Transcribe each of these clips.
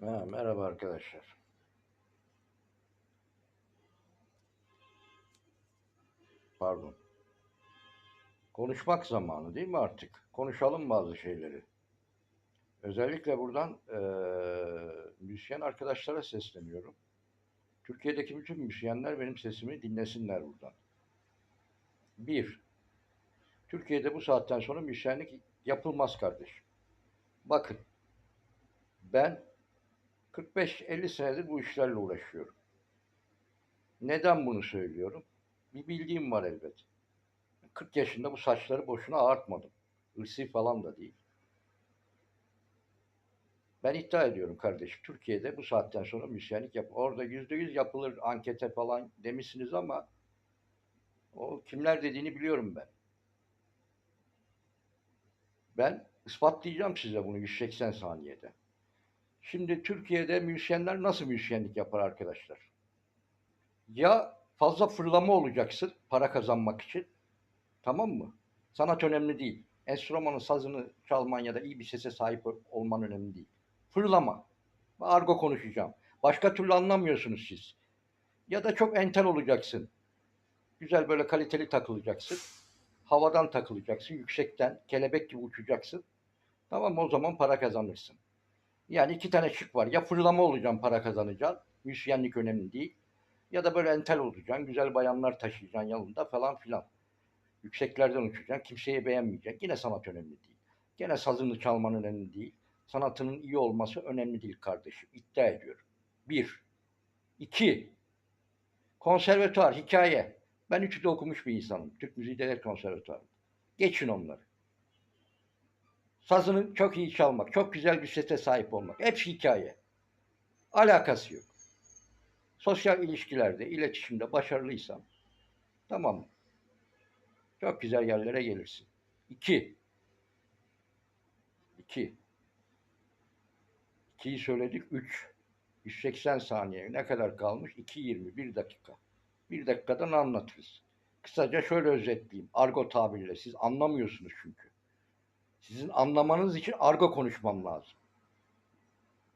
Ha, merhaba arkadaşlar. Pardon. Konuşmak zamanı değil mi artık? Konuşalım bazı şeyleri. Özellikle buradan eee müzisyen arkadaşlara sesleniyorum. Türkiye'deki bütün müzisyenler benim sesimi dinlesinler buradan. Bir, Türkiye'de bu saatten sonra müzisyenlik yapılmaz kardeşim. Bakın, ben 45-50 senedir bu işlerle uğraşıyorum. Neden bunu söylüyorum? Bir bildiğim var elbet. 40 yaşında bu saçları boşuna ağartmadım. Irsi falan da değil. Ben iddia ediyorum kardeşim. Türkiye'de bu saatten sonra müzisyenlik yap. Orada yüzde yüz yapılır ankete falan demişsiniz ama o kimler dediğini biliyorum ben. Ben ispatlayacağım size bunu 180 saniyede. Şimdi Türkiye'de müzisyenler nasıl müzisyenlik yapar arkadaşlar? Ya fazla fırlama olacaksın para kazanmak için. Tamam mı? Sanat önemli değil. Enstrümanın sazını çalman ya da iyi bir sese sahip olman önemli değil. Fırlama. Argo konuşacağım. Başka türlü anlamıyorsunuz siz. Ya da çok entel olacaksın. Güzel böyle kaliteli takılacaksın. Havadan takılacaksın. Yüksekten kelebek gibi uçacaksın. Tamam? O zaman para kazanırsın. Yani iki tane şık var. Ya fırlama olacaksın para kazanacaksın. Müzisyenlik önemli değil. Ya da böyle entel olacaksın. Güzel bayanlar taşıyacaksın yanında falan filan. Yükseklerden uçacaksın. Kimseyi beğenmeyeceksin. Yine sanat önemli değil. Gene sazını çalman önemli değil. Sanatının iyi olması önemli değil kardeşim. İddia ediyorum. Bir. İki. Konservatuar, hikaye. Ben üçü de okumuş bir insanım. Türk Müziği Devlet Konservatuarı. Geçin onları. Sazını çok iyi çalmak, çok güzel bir sese sahip olmak. Hepsi hikaye. Alakası yok. Sosyal ilişkilerde, iletişimde başarılıysan tamam? Çok güzel yerlere gelirsin. İki. İki. İkiyi söyledik. Üç. 180 saniye. Ne kadar kalmış? 2.20. Bir dakika. Bir dakikadan anlatırız. Kısaca şöyle özetleyeyim. Argo tabirle. Siz anlamıyorsunuz çünkü. Sizin anlamanız için argo konuşmam lazım.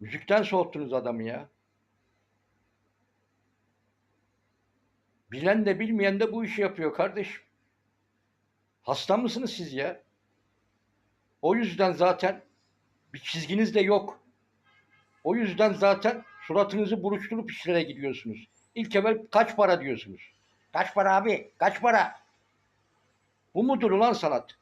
Müzikten soğuttunuz adamı ya. Bilen de bilmeyen de bu işi yapıyor kardeşim. Hasta mısınız siz ya? O yüzden zaten bir çizginiz de yok. O yüzden zaten suratınızı buruşturup işlere gidiyorsunuz. İlk evvel kaç para diyorsunuz. Kaç para abi? Kaç para? Bu mudur ulan sanat?